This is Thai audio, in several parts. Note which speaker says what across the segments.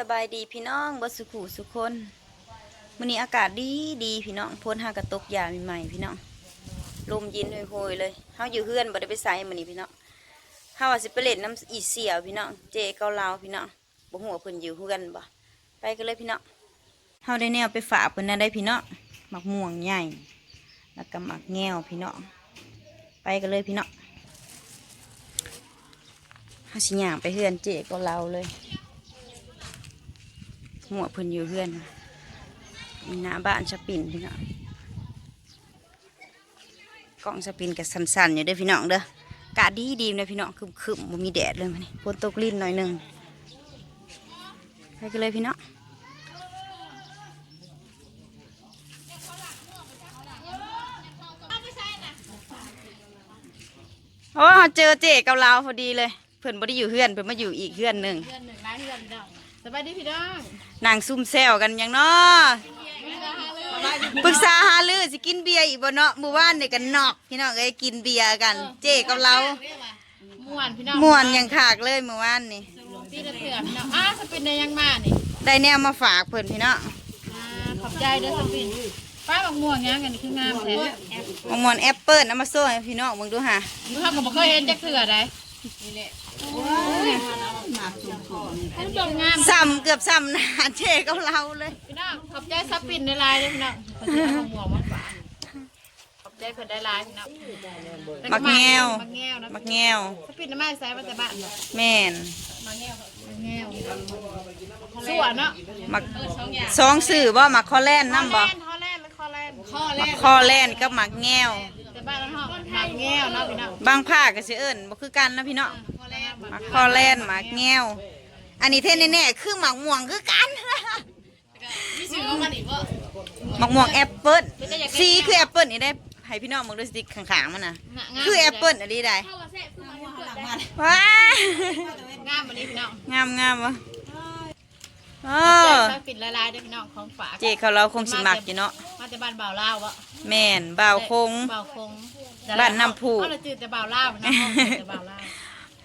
Speaker 1: สบายดีพี่น้องบสุขุสุขคนมื้อนี้อากาศดีดีพี่น้องพ้นหากระตกยาใหม่ๆพี่น้องลมเย็นโหยๆเลยเฮาอยู่เฮือนบ่ได้ไปไสมื้อนี้พี่น้องเฮาว่าสิไปเล่นน้ำอีเสี่ยวพี่น้องเจเกาเหลาพี่น้องบ่ฮู้ว่าเพิ่นอยู่เฮือนบ่ไปกันเลยพี่น้องเฮาได้แนวไปฝากเพิ่นนั่นได้พี่น้องหมักม่วงใหญ่แล้วก็หมักแงวพี่น้องไปกันเลยพี่น้องเฮาสิย่างไปเฮือนเจเกาเหลาเลย หัวเพิ่นอยู่เพื่อนมีหน้าบ้านสปินพี่น้องกล้องสปินกับสันๆอยู่เด้อพี่น้องเด้อกาดีดีนะพี่น้องคึมคึมๆบ่มีแดดเลยมันนี่ฝนตกลิ้นหน่อยหนึ่งไปกันเลยพี่น้องโอ้เจอเจ๊กับเราพอดีเลย เพิ่อนบ่ได้อยู่เพื่อนเพิ่อนมาอยู่อีกเพื่อนหนึ่ง
Speaker 2: เพื่อนหนึ่งร้านเพื่อนพี่น้อง สบายดีพี่น้อง
Speaker 1: นางซุ่มแซวกันอย่างเนาะปรึกษาหาลือสิกินเบียร์อีกบ่เนาะมื้อวานนี่กันนอก พี่น้องเอ้ยกินเบียร์กัน เจ๊กับเรา
Speaker 2: ม่วนพี่น้อง
Speaker 1: ม่วนอย่างขากเลยมื้อวานนี่
Speaker 2: พี่เถื่อนพี่น้องอ้าสปินในยังมานี่
Speaker 1: ได้แนวมาฝากเพิ่นพี่น้อง
Speaker 2: อ่าขอบใจเด้อสปินป้าบักม่วงยังกันนี่คืองามแท้
Speaker 1: มะม่วนแอปเปิ้ลเอามาโซ่ให้พี่น้องมึงดูหา
Speaker 2: มึงเขาก็บ่เคยเห็นจักเถื่อใดให้ ดมงาม
Speaker 1: ซ้ำเกือบซ้ำหน้าเจ๊กับเราเลย
Speaker 2: พี่น้องขอบใจสปินในลายเด้อพี่น้องเพิ่นสิเอาบักม่วงมาฝากขอบใจเพิ่นได้ลายพี่น้อง
Speaker 1: มักแง้ว
Speaker 2: มักแง้วนะ
Speaker 1: มักแง้ว
Speaker 2: สปินน่ะมาใส่มาแต่บ้านเนาะ
Speaker 1: แม่น
Speaker 2: มักแง้วมักแง้วสั่วเนาะ
Speaker 1: มักสองสื่อบ่มักคอแลน
Speaker 2: คอ
Speaker 1: น้ำ
Speaker 2: แล
Speaker 1: บ่
Speaker 2: นด์คอแลนด์หรือคอแลนด์คอแล
Speaker 1: มัก
Speaker 2: นด์
Speaker 1: คอแลนกับมักแง้ว
Speaker 2: แต่บ้านเราเฮามักแง้วเนาะพี่น้อง
Speaker 1: บางภาคก็สิเอิ้นบ่คือกันนะพี่น้อง
Speaker 2: คอแลนด์
Speaker 1: หมักคอแลนหมักแง้ว อันนี้เท่แน่ๆคือหมักม่วงคือกัน
Speaker 2: มีชื่อของมันอีกบ่
Speaker 1: หมักม่วงแอปเปิ้ลสีคือแอปเปิ้ลนี่ได้ให้พี่น้องมองดูสติ๊กข้างๆมันน่ะคือแอปเปิ้ลอันนี้ได้ว้างา
Speaker 2: มมันนี่พี่น้อง
Speaker 1: งามงามวะโอ้
Speaker 2: ใจปิดละลายได้พี่น้องของฝาก
Speaker 1: เจเขาเราคงสิมักอยู่เนาะ
Speaker 2: มาแต่บ้านบ่าวลาวบ่
Speaker 1: แม่นบ่าวคง
Speaker 2: บ่าวคง
Speaker 1: บ้านน้ำพุ
Speaker 2: เขาเลยจืดแต่บ่าวลาวนะแต่บ่าวลาว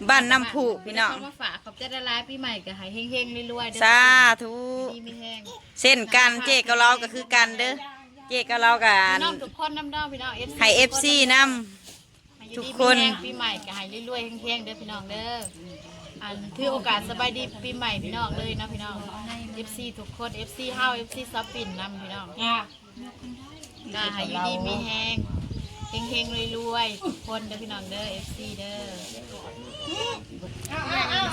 Speaker 1: บ้านน้ำผูพี่น้อง
Speaker 2: เขามาฝากขอบใจละลายปีใหม่ก็ให้เฮงๆรวยๆเด้อ
Speaker 1: สาธุ
Speaker 2: ดีมีแห้ง
Speaker 1: เส้นกันเจเขาเราก็คือกันเด้อเจเขาเรากั
Speaker 2: พี่
Speaker 1: น
Speaker 2: น้องทุกคนน้ำน้องพี่น้อง FC
Speaker 1: ให้ FC นำ
Speaker 2: ให้อยู่
Speaker 1: ทุก
Speaker 2: ดี
Speaker 1: คน
Speaker 2: มีแห้งปีใหม่ก็ให้รวยๆเฮงๆเด้อพี่น้องเด้ออันถือโอกาสสบายดีปีใหม่พี่น้องเลยนะพี่น้อง FC ทุกคน FC เฮา FC ซับปิ่นนำพี่น้องก็ให้อยู่ดีมีแห้ง เฮงเฮงๆรวยๆทุกคนเด้อพี่น้องเด้อ FC เด้อ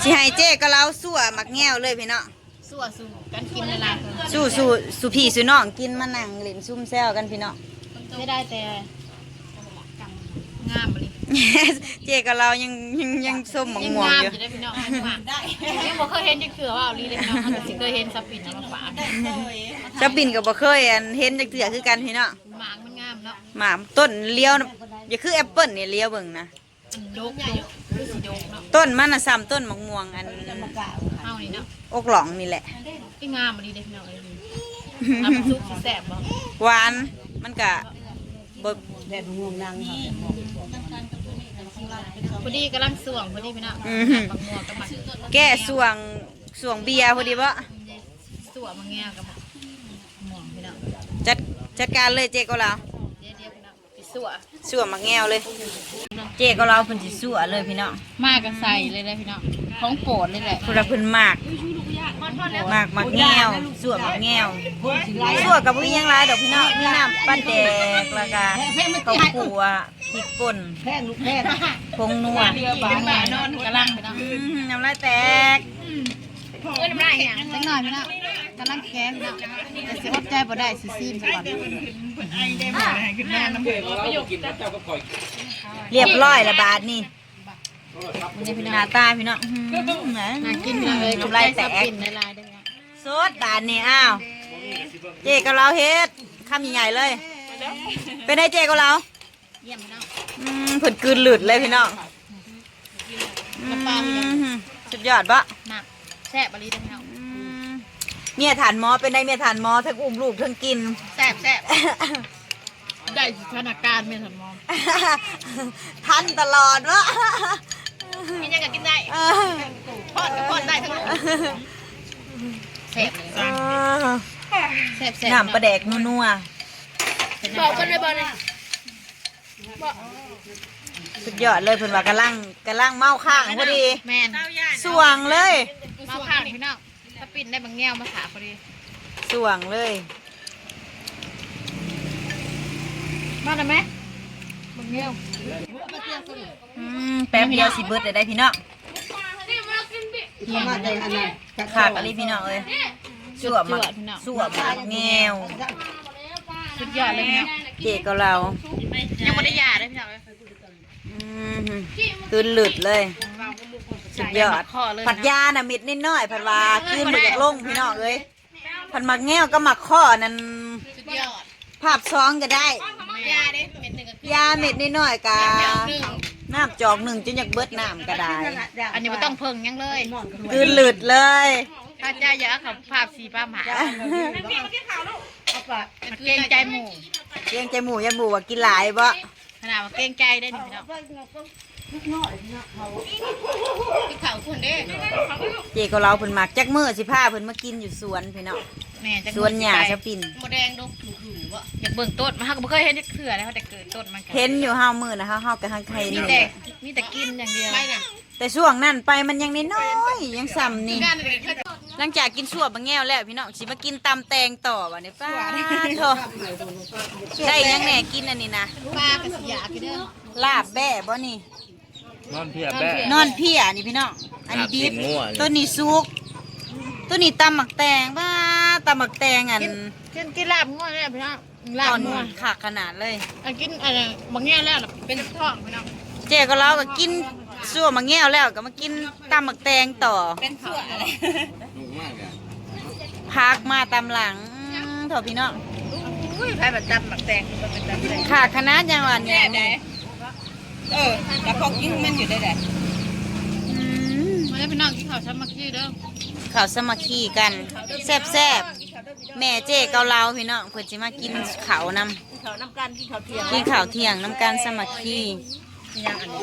Speaker 1: สิให้เจก็เราสั่วหมักแง้วเลยพี่น้อง
Speaker 2: สู้สู้กันกินเวลา
Speaker 1: สู้สู้สู้พี่สู้น้องกินมานั่งเล่นซุ่มแซวกันพี่น้อง
Speaker 2: ไม่ได้แต่งามเลย
Speaker 1: เจก็เรายังยังยังส้มหมอง
Speaker 2: ยัง
Speaker 1: ม่วง
Speaker 2: งาม
Speaker 1: อ
Speaker 2: อยู่ยู่ได้อพี่น้องงามได้ยังบ่เคยเห็นจังคือว่าเอาลีเลยพี่น้องก็สิเคยเห็นสปินมาฝาก
Speaker 1: จะปิ่นก็บ่เคยอันเห็นจักเถื่อคือกันพี่น้อง
Speaker 2: หมากมันงาม เนาะ
Speaker 1: หมาต้นเลี้ยวน่ะอย่าคือแอปเปิ้ลนี่เลี้ยวเบิ่งนะ
Speaker 2: อันโดกโดกคือสิโดกเนาะ
Speaker 1: ต้นมันน่ะซ้ำต้นหมองม่วงอัน
Speaker 2: เฮานี่เนาะ
Speaker 1: อกหลองนี่แหละ
Speaker 2: ที่งามมาลีเด้อพี่น้องเอ้ยทำซุปสิแซ่บบ่
Speaker 1: หวานมันก็บ่
Speaker 2: พอดีกำลังส่วงพอดีพี่น้อง
Speaker 1: อื้อหือ
Speaker 2: บักม่วงกับหมัก
Speaker 1: แก้สวงสวงเบียร์พอดีบ่
Speaker 2: ส่วงมาแง่กับหมักม่วงพี่น้อง
Speaker 1: จัดจัดการเลยเจก็เรา
Speaker 2: เดี๋ยว สั่ว
Speaker 1: สวงหมักแง้วเลย เจก็เราเพิ่นสิสั่วเลยพี่น้อง
Speaker 2: มากกันใส่เลยเลยพี่น้องของโปรดเลยแหละ
Speaker 1: พุ่นละเพิ่นมากมากมักแง้วสั่วมักแง้วสั่วกับบ่มีหยังหลายดอกพี่น้องมีน้ำปั้นแดกแล้วก็ข้าวคั่วพริกป่นแพงลูกแพงผงนัว
Speaker 2: บางแง่นอนกำลังพี่น้อง
Speaker 1: อืมน้ำลายแตก
Speaker 2: เอ้ยน้ำลายอย่างจังหน่อยพี่น้องกำลังแข็งพี่น้องแต่สิอดใจบ่ได้สิซีมซะก่อน
Speaker 1: เรียบร้อยละบาทนี่นี่พี่น้องหน้าตาพี่น้องอื้อหือ
Speaker 2: น่ากินพี่น้องเลย
Speaker 1: น้ำลายแตก
Speaker 2: กินในลายได้พี่น้อง
Speaker 1: สดบาทนี่อ้าวเจ๊กับเราเฮ็ดคำใหญ่ๆเลย เป็นไงเจ๊กับเรา
Speaker 2: เยี่ยมพี่น้อง
Speaker 1: อืมเพิ่นกลืนหลุดเลยพี่น้อง
Speaker 2: น้ำปลาพี่น้อง
Speaker 1: อืมสุดยอดปะ
Speaker 2: แซ่บบ่ลีได้พี่น้อง
Speaker 1: อืมเมียฐานหมอเป็นได้เมียฐานหมอทั้งอุ้มลูกทั้งกิน
Speaker 2: แซ่บแซ่บได้สถานการณ์แม่ทันมอง
Speaker 1: ทันตลอดวะ
Speaker 2: กินยังก็กินได้
Speaker 1: เออ
Speaker 2: พอดก็พอดได้ทั้งลูกแซ่บเลยแซ่บแซ่บ
Speaker 1: น้ำปลาแดกนัว
Speaker 2: บอกกันเลยบอกเลย
Speaker 1: ๆสุดยอดเลยเพิ่นว่ากำลังกำลังเมาข้างพอดี
Speaker 2: แมน
Speaker 1: สว่างเลย
Speaker 2: มาข้าวพี่น้องถ้าปิ่นได้บางแง่วมาถาพอดี
Speaker 1: สว่างเลย
Speaker 2: มาได้ไหมบางแง่ว
Speaker 1: อืมแป๊บเดียวสิเบิดได้ได้พี่น้อง
Speaker 3: มาได้อันนั้น
Speaker 1: ขากอะไรพี่น้องเอ้ยสวมมาสวมมาแงว
Speaker 2: สุดยอดเลยพี่น้อง
Speaker 1: เจก็เรา
Speaker 2: ยังไม่ได้ยาเลยพี่น้อง
Speaker 1: อืมตื่นหลุดเลย สุดยอด
Speaker 2: ข้อเลย
Speaker 1: ผัดยาน่ะเม็ดนิดน้อยผัดว่าขึ้นมาจากลงพี่น้องเอ้ยผัดหมักแง่วก็หมักข้อนั่น
Speaker 2: สุดยอด
Speaker 1: ภาพซ้องก็ได้
Speaker 2: ยาเด้เม็ดหนึ่งก็คือยา
Speaker 1: เม็ดนิดน้อยกะ
Speaker 2: หนึ่ง
Speaker 1: น้ำจอกหนึ่งจนอยากเบิดน้ำก็ได้
Speaker 2: อันนี้ไม่ต้องเพิ่งยังเลย
Speaker 1: ตื่นหลุดเลย
Speaker 2: ถ้าจ้าอยากขับภาพสีป้าหมามันเกรงใจหมู่
Speaker 1: เลี้ยงใจหมูยาหมูว่ากินหลายบ่
Speaker 2: ขนาดว่าเกรงใจได้นี่พี่น้อง ที่เขาคุณเด้
Speaker 1: เจก็เราเพิ่นมักจักมื้อสิพาเพิ่นมากินอยู่สวนพี่น้อง
Speaker 2: แม่จะ
Speaker 1: สวนหญ้าชะปิ่น
Speaker 2: โมแดงดูอยากเบิ่งต้นมาฮักบ่เคยเห็นจักเถื่อนะเขาแต่เกิดต้นมัน
Speaker 1: เห็นอยู่เฮามื้อนะเฮาเฮาก็หังไข่
Speaker 2: มี
Speaker 1: นี่แห
Speaker 2: แต่
Speaker 1: ละ
Speaker 2: มีแต่กินอย่างเดียวไม่น่ะ
Speaker 1: แต่ช่วงนั้นไปมันยังน้อยๆยังซ้ำนี่
Speaker 2: งานเด็กเขา
Speaker 1: หลังจากกินชั่วบางแง่วแล้วพี่น้องสิมากินตำแตงต่อวะเนี่ยป้าโถได้ยังแหน่กินอันนี้นะ
Speaker 2: ปลากับสียาพี่เด้อ
Speaker 1: ลาบแบ่บ่นี่
Speaker 4: นอนเพียแบ้
Speaker 1: นอนเพียนี่พี่น้องอันนี้ดิบ
Speaker 4: ลาบตีนงัวนี่
Speaker 1: ตัวนี้ซุกตัวนี้ตำหมักแตงป้าตำหมักแตงอัน
Speaker 2: กินกินลาบง่วงเนี่ยพี่น้องลา
Speaker 1: ต
Speaker 2: บ
Speaker 1: อน
Speaker 2: ง่วง
Speaker 1: ขาขนาดเลย
Speaker 2: อันกินอะไรบางแง่แล้วเป็นท้องพี่น้อง
Speaker 1: เจ๊ก็เราก็กินชั่วบางแง่วแล้วก็มากินตำหมักแตงต่อ
Speaker 2: เป็นส่วนอะไร
Speaker 1: พักมาตำหลังอืมเถอะพี่น้อง
Speaker 2: อุ้ยไผ่แบบตำหมักแตงมันเป็นตำแตง
Speaker 1: ขาขนาดยังวันเนี่ยนี่
Speaker 2: เออแต่พอกินมันอยู่ได้แหละ
Speaker 1: อืม
Speaker 2: มาได้พี่น้องกินข้าวช้ำมากี้เด้อ
Speaker 1: เขาวสามัคคีกันแซ่บแซบๆแม่เจ๊เกาเหลาพี่น้องเพื่อจะมากินเขาวนำ
Speaker 2: ข้าวน้ำกันกินข้าวเที่ยง
Speaker 1: กินข้าวเที่ยงน้ำกันสามัคคี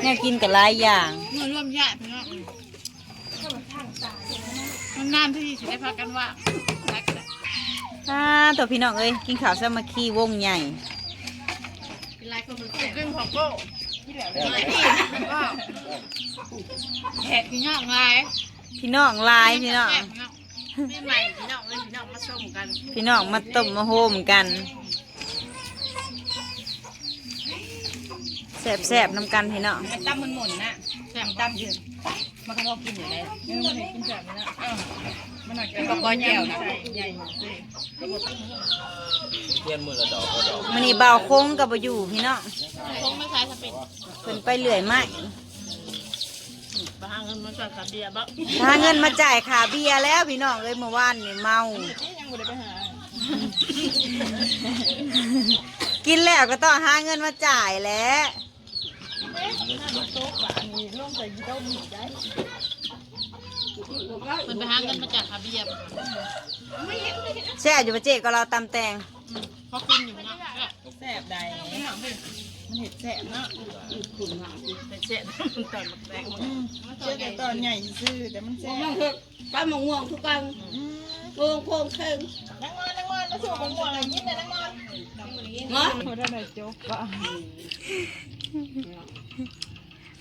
Speaker 1: แน่กินกับหลายอย่าง
Speaker 2: เมื่อร่วมญาติพี่น้องมันนานที่จะได้พักกันว่ารักกัน
Speaker 1: อ่าตัวพี่น้องเอ้ยกินข้าวสามัคคีวงใหญ่
Speaker 2: เป็นไรคนมันเกินของโก้ แหกพี่น้องไง
Speaker 1: พี่น้องหลายพี่น้อง
Speaker 2: ไม่ใหม่พี่น้องเลยพี่น้องมาส้มกัน
Speaker 1: พี่น้องมาต้มมาโฮมกันแซ่บแซบๆน้ำกันพี่น้อง
Speaker 2: มันตั้มมันหมุนนะแซ่บตั้มยืนมันก็พอกินอยู่แล้วมันกินแบบนี้นะมันหนักเป็นกระป๋อแก้วนะใหญ่
Speaker 4: เทียนมือละดอกละดอก
Speaker 1: มันนี่เบาโค้งกับบอยู่พี่น้อง
Speaker 2: คงไม่ใช่สปิน
Speaker 1: เพิ่นไปเลื่อยไม้
Speaker 2: บางเงินมันจะขับเบียร์บ้าง
Speaker 1: ถ้าเงินมาจ่ายค่าเบียร์แล้วพี่น้องเอ้ยเมื่อวานนี่เมา
Speaker 2: ยังไม่ได้ไปหา
Speaker 1: กินแล้วก็ต้องหาเงินมาจ่ายแหล้ว
Speaker 2: มันไปหาเงินมาจากขับเบียร์
Speaker 1: แช่อยู่ประเจก็เราตำแตง
Speaker 2: พอกินอยู่นะ
Speaker 3: แซ่บใดมัน เห็ดแซ่บเนาะ
Speaker 2: แต่เจ็ดมันตอนแตงมัน
Speaker 3: เจ้าแต่ตอนใหญ่ซื่อแต่มันแซ่บ
Speaker 5: ป้าหมองง่วงทุกกันโป่งโป่งเข่ง
Speaker 2: นั่งงอนนั่งงอนแล้วสูบหัวอะไรยิ้มเลยนั่งงอน
Speaker 5: เนาะ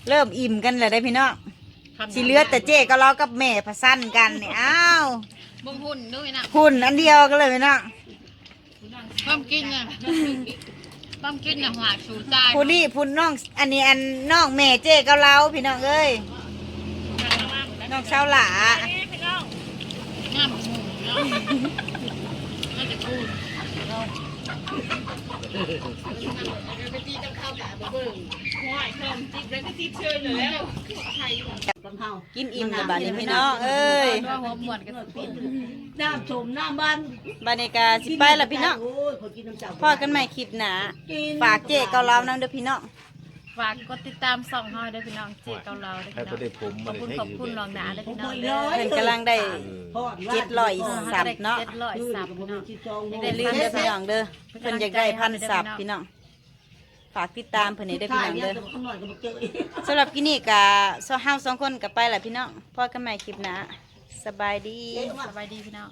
Speaker 1: เริ่มอิ่มกันแล้วได้พี่น้องสิเหลือแต่เจก็เรากับแม่พะสั้นกันเนี่ยอ้าว
Speaker 2: บึงหุ่นด้วยนะ
Speaker 1: หุ่นอันเดียวกันเลยพี่น้อง
Speaker 2: ความกินน่ะ ความกินน่ะหวานสูตาย
Speaker 1: ผู้นี่ผู้น้อง อันนี้อันน้องแม่เจก็เราพี่น้องเอ้ยน้องเช้าวหลา
Speaker 2: งามหมูเนาะน่าจะกูไปตีกับข้าวกับเบิ่งห้อยคอมจิกแล้วก็ติดเชิญเลยแล้ว
Speaker 5: ลำ เฮา
Speaker 1: กินอิ่มแล้วบัดนี้พี่น้องเอ้ย
Speaker 2: ว่าหัวหมวนกับสปิน
Speaker 5: น้ำชมน้ำบ้าน
Speaker 1: บรรยากาศสิไปแล้วพี่น้อง
Speaker 5: โอ้ยขอกินน้ำเจ้า
Speaker 1: พอกันใหม่คลิปหนาฝากเจก็เรานำเด้อพี่น้อง
Speaker 2: ฝากกดติดตามส่องห้อยด้วยพี่น้องเจ๊เกาเราด้วย
Speaker 4: ให้
Speaker 2: พี่
Speaker 4: ประเด็
Speaker 2: น้อง
Speaker 4: ผม
Speaker 2: ข
Speaker 4: มา
Speaker 2: อบคุณ
Speaker 4: ได้
Speaker 2: ขอบคุณลองหนาด้วยพี่น้อง
Speaker 1: เพิ่นกำลังได้
Speaker 5: พ่อ
Speaker 1: เจ็ดร้อยสับเนาะ
Speaker 2: เจ็ดร้อยสับพี่น้อง
Speaker 5: ที่จอง
Speaker 1: อย่าลืมเด้อพี่น้องเด้อเพิ่นอยากได้พันสับพี่น้อง ฝากติดตามเพิ่นให้เด้อพี่น้องเด้อ
Speaker 5: ข้างหน่อยก็มาเจอ
Speaker 1: สำหรับกินนี่กะเฮาสองคนกับไปแหละพี่น้องพอกันใหม่คลิปหน้าสบายดี
Speaker 2: สบายดีพี่น้อง